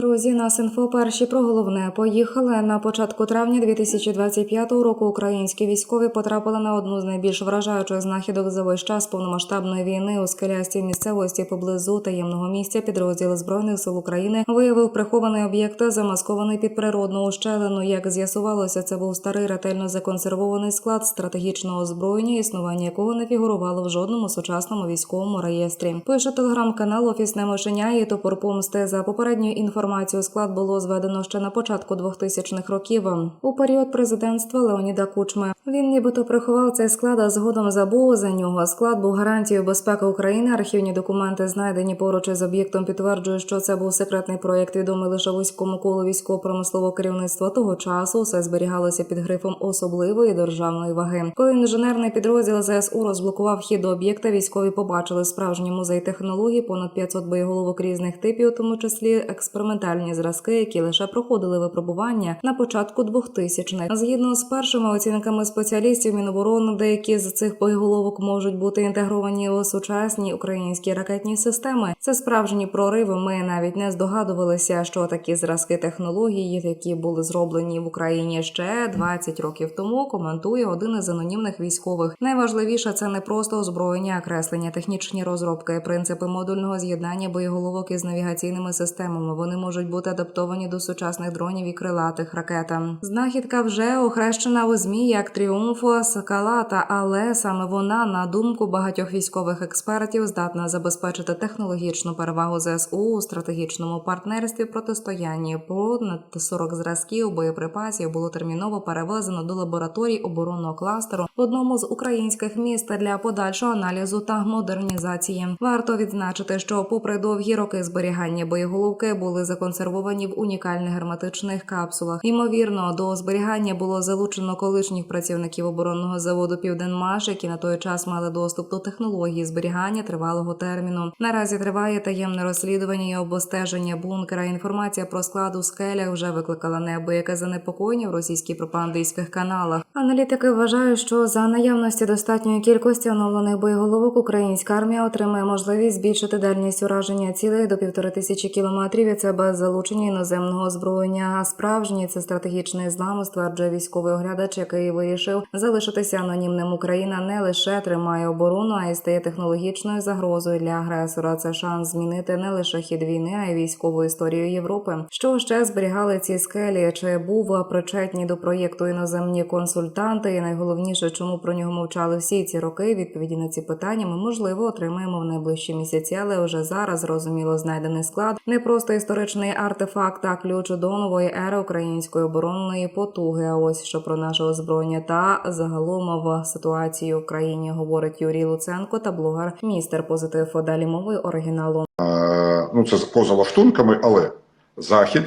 Друзі, нас інфо перші про головне поїхали. На початку травня 2025 року українські військові потрапили на одну з найбільш вражаючих знахідок за весь час повномасштабної війни у скелястій місцевості поблизу таємного місця. Підрозділ збройних сил України виявив прихований об'єкт, замаскований під природну ущелину. Як з'ясувалося, це був старий ретельно законсервований склад стратегічного озброєння, існування якого не фігурувало в жодному сучасному військовому реєстрі. Пише телеграм-канал Офісне мишеня і топор помсти. За попередньою інформацією, склад було зведено ще на початку 2000-х років. У період президентства Леоніда Кучми він нібито приховав цей склад, а згодом забув за нього. Склад був гарантією безпеки України. Архівні документи, знайдені поруч із об'єктом, підтверджують, що це був секретний проєкт, відомий лише вузькому колу військово-промислового керівництва того часу. Все зберігалося під грифом особливої державної ваги. Коли інженерний підрозділ ЗСУ розблокував хід до об'єкта, військові побачили справжній музей технологій, понад 500 боєголовок різних типів, у тому числі експериментальні зразки, які лише проходили випробування на початку 2000-х. Згідно з першими оцінками спеціалістів Міноборони, деякі з цих боєголовок можуть бути інтегровані у сучасні українські ракетні системи. Це справжні прориви. Ми навіть не здогадувалися, що такі зразки технологій, які були зроблені в Україні ще 20 років тому, коментує один із анонімних військових. Найважливіше це не просто озброєння, а креслення, технічні розробки, принципи модульного з'єднання боєголовок із навігаційними системами. Вони можуть бути адаптовані до сучасних дронів і крилатих ракет. Знахідка вже охрещена у змі як тріумфу Скалата, але саме вона, на думку багатьох військових експертів, здатна забезпечити технологічну перевагу ЗСУ у стратегічному партнерстві протистоянні. Понад 40 зразків боєприпасів було терміново перевезено до лабораторій оборонного кластеру в одному з українських міст для подальшого аналізу та модернізації. Варто відзначити, що, попри довгі роки зберігання боєголовки, були законсервовані в унікальних герметичних капсулах. Ймовірно, до зберігання було залучено колишніх працівників оборонного заводу Південмаш, які на той час мали доступ до технології зберігання тривалого терміну. Наразі триває таємне розслідування і обстеження бункера. Інформація про склад у скелях вже викликала неабияке занепокоєння в російських пропагандистських каналах. Аналітики вважають, що за наявності достатньої кількості оновлених боєголовок українська армія отримає можливість збільшити дальність ураження цілей до півтори тисячі кілометрів. І це без залучення іноземного озброєння. А справжній це стратегічний злам, стверджує військовий оглядач, який вирішив залишитися анонімним. Україна не лише тримає оборону, а й стає технологічною загрозою для агресора. Це шанс змінити не лише хід війни, а й військову історію Європи. Що ще зберігали ці скелі? Чи був причетні до проєкту іноземні консультанти? І найголовніше, чому про нього мовчали всі ці роки? Відповіді на ці питання ми можливо отримаємо в найближчі місяці, але вже зараз зрозуміло знайдений склад не просто історичний артефакт, а ключ до нової ери української оборонної потуги. А ось що про наше озброєння та загалом в ситуації в країні говорить Юрій Луценко та блогер Містер Позитив. Далі мовою оригіналу. Е, ну, це поза лаштунками, але Захід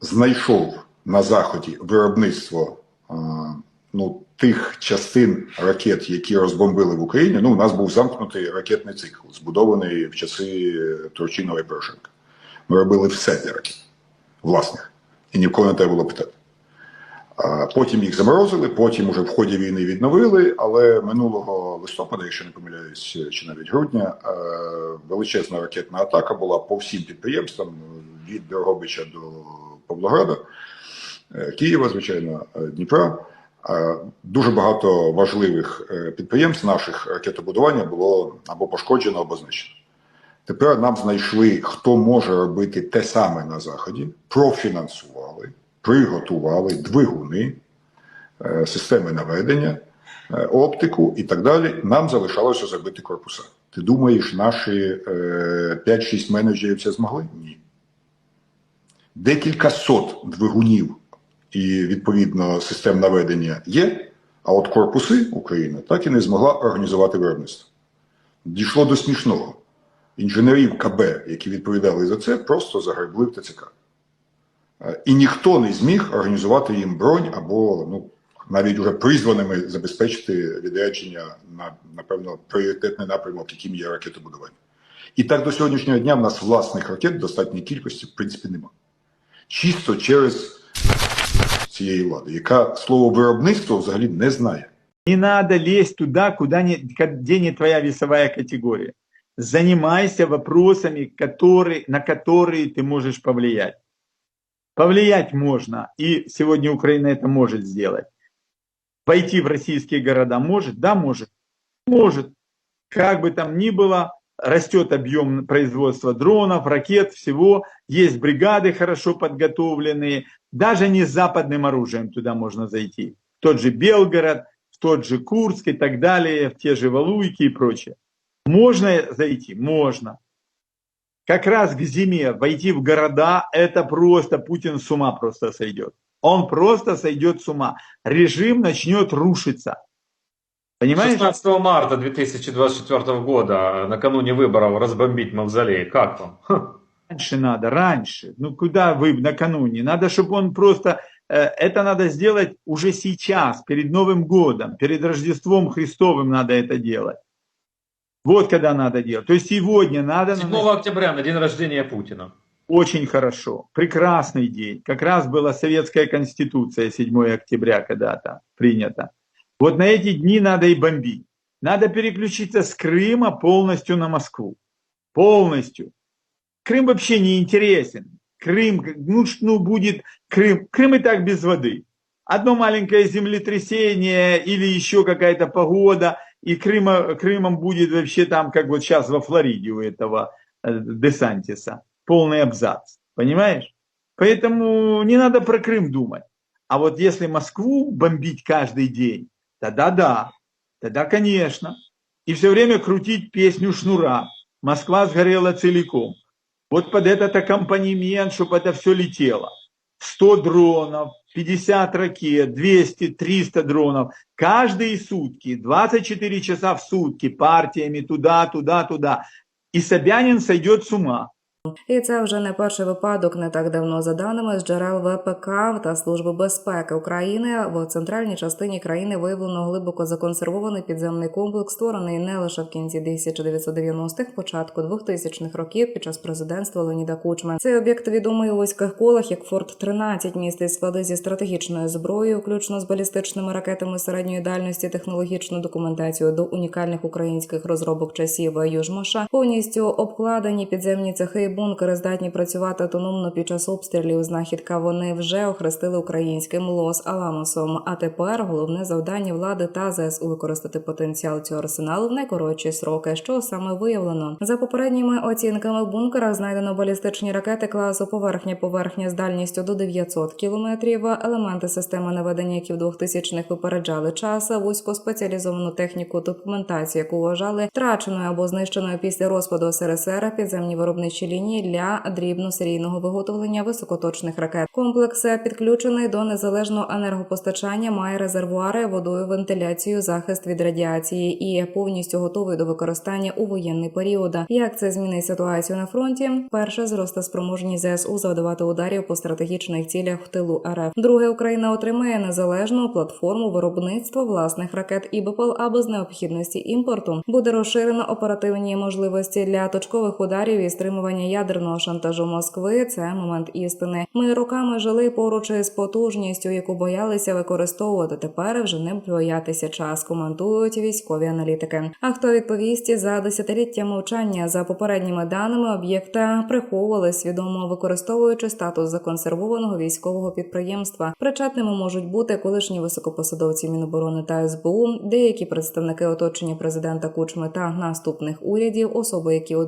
знайшов на Заході виробництво е, ну, тих частин ракет, які розбомбили в Україні. Ну, у нас був замкнутий ракетний цикл, збудований в часи Турчинова і Порошенка. Ми робили все для ракет власних, і ніколи не треба було питати. Потім їх заморозили, потім уже в ході війни відновили. Але минулого листопада, якщо не помиляюсь, чи навіть грудня, е, величезна ракетна атака була по всім підприємствам від Дрогобича до Павлограда, е, Києва, звичайно, е, Дніпра. Дуже багато важливих підприємств наших ракетобудування було або пошкоджено, або знищено. Тепер нам знайшли, хто може робити те саме на Заході, профінансували, приготували двигуни, е, системи наведення, е, оптику і так далі. Нам залишалося зробити корпуса. Ти думаєш, наші е, 5-6 менеджерів це змогли? Ні. Декілька сот двигунів і відповідно систем наведення є, а от корпуси Україна так і не змогла організувати виробництво. Дійшло до смішного. Інженерів КБ, які відповідали за це, просто загребли в ТЦК. Е, І ніхто не зміг організувати їм бронь або ну, навіть уже призваними забезпечити відрядження на, напевно, пріоритетний напрямок, яким є ракетобудування. І так до сьогоднішнього дня в нас власних ракет в достатній кількості, в принципі, немає. Чисто через цієї влади, яка слово виробництво взагалі не знає. Не надо лезть туда, куда не, где не твоя весовая категория. занимайся вопросами, которые, на которые ты можешь повлиять. Повлиять можно, и сегодня Украина это может сделать. Войти в российские города может? Да, может. Может. Как бы там ни было, растет объем производства дронов, ракет, всего. Есть бригады хорошо подготовленные. Даже не с западным оружием туда можно зайти. В тот же Белгород, в тот же Курск и так далее, в те же Валуйки и прочее. Можно зайти? Можно. Как раз к зиме войти в города, это просто Путин с ума просто сойдет. Он просто сойдет с ума. Режим начнет рушиться. Понимаешь? 16 марта 2024 года, накануне выборов, разбомбить мавзолей. Как вам? Раньше надо, раньше. Ну куда вы накануне? Надо, чтобы он просто... э, Это надо сделать уже сейчас, перед Новым годом, перед Рождеством Христовым надо это делать. Вот когда надо делать. То есть сегодня надо... 7 наносить- октября, на день рождения Путина. Очень хорошо. Прекрасный день. Как раз была советская конституция 7 октября когда-то принята. Вот на эти дни надо и бомбить. Надо переключиться с Крыма полностью на Москву. Полностью. Крым вообще не интересен. Крым, ну, ну будет Крым. Крым и так без воды. Одно маленькое землетрясение или еще какая-то погода, и Крыма, Крымом будет вообще там, как вот сейчас во Флориде у этого э, Десантиса. Полный абзац. Понимаешь? Поэтому не надо про Крым думать. А вот если Москву бомбить каждый день, тогда да, тогда конечно. И все время крутить песню Шнура. Москва сгорела целиком. Вот под этот аккомпанемент, чтобы это все летело. 100 дронов, 50 ракет, 200, 300 дронов. Каждые сутки, 24 часа в сутки, партиями туда, туда, туда. И Собянин сойдет с ума. І це вже не перший випадок. Не так давно, за даними з джерел ВПК та Служби безпеки України, в центральній частині країни виявлено глибоко законсервований підземний комплекс, створений не лише в кінці 1990-х, початку 2000-х років під час президентства Леоніда Кучма. Цей об'єкт відомий у вузьких колах як Форт 13 містить склади зі стратегічною зброєю, включно з балістичними ракетами середньої дальності, технологічну документацію до унікальних українських розробок часів Южмаша, повністю обкладені підземні цехи бункери здатні працювати автономно під час обстрілів. Знахідка вони вже охрестили українським лос Аламосом. А тепер головне завдання влади та ЗСУ використати потенціал цього арсеналу в найкоротші сроки. Що саме виявлено за попередніми оцінками в бункерах знайдено балістичні ракети класу поверхня-поверхня з дальністю до 900 кілометрів. Елементи системи наведення, які в 2000-х випереджали час, вузькоспеціалізовану техніку документацію, яку вважали втраченою або знищеною після розпаду СРСР, підземні виробничі лінії для дрібно-серійного виготовлення високоточних ракет. Комплекс підключений до незалежного енергопостачання, має резервуари, водою, вентиляцію, захист від радіації і повністю готовий до використання у воєнний період. Як це змінить ситуацію на фронті? Перше зросте спроможність ЗСУ завдавати ударів по стратегічних цілях в тилу РФ. Друге, Україна отримає незалежну платформу виробництва власних ракет і БПЛ, а без необхідності імпорту буде розширено оперативні можливості для точкових ударів і стримування ядерного шантажу Москви. Це момент істини. Ми роками жили поруч із потужністю, яку боялися використовувати. Тепер вже не боятися час. Коментують військові аналітики. А хто відповість за десятиліття мовчання за попередніми даними об'єкта приховували свідомо використовуючи статус законсервованого військового підприємства. Причетними можуть бути колишні високопосадовці Міноборони та СБУ, деякі представники оточення президента Кучми та наступних урядів, особи, які у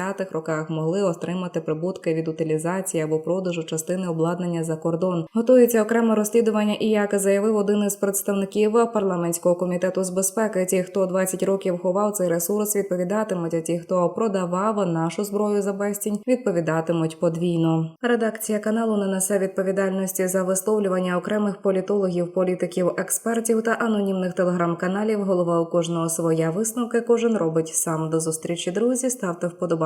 2000-2010 роках могли отримати прибутки від утилізації або продажу частини обладнання за кордон. Готується окреме розслідування, і як заявив один із представників парламентського комітету з безпеки, ті, хто 20 років ховав цей ресурс, відповідатимуть. А ті, хто продавав нашу зброю за безцінь, відповідатимуть подвійно. Редакція каналу не несе відповідальності за висловлювання окремих політологів, політиків, експертів та анонімних телеграм-каналів. Голова у кожного своя висновки. Кожен робить сам. До зустрічі, друзі. Ставте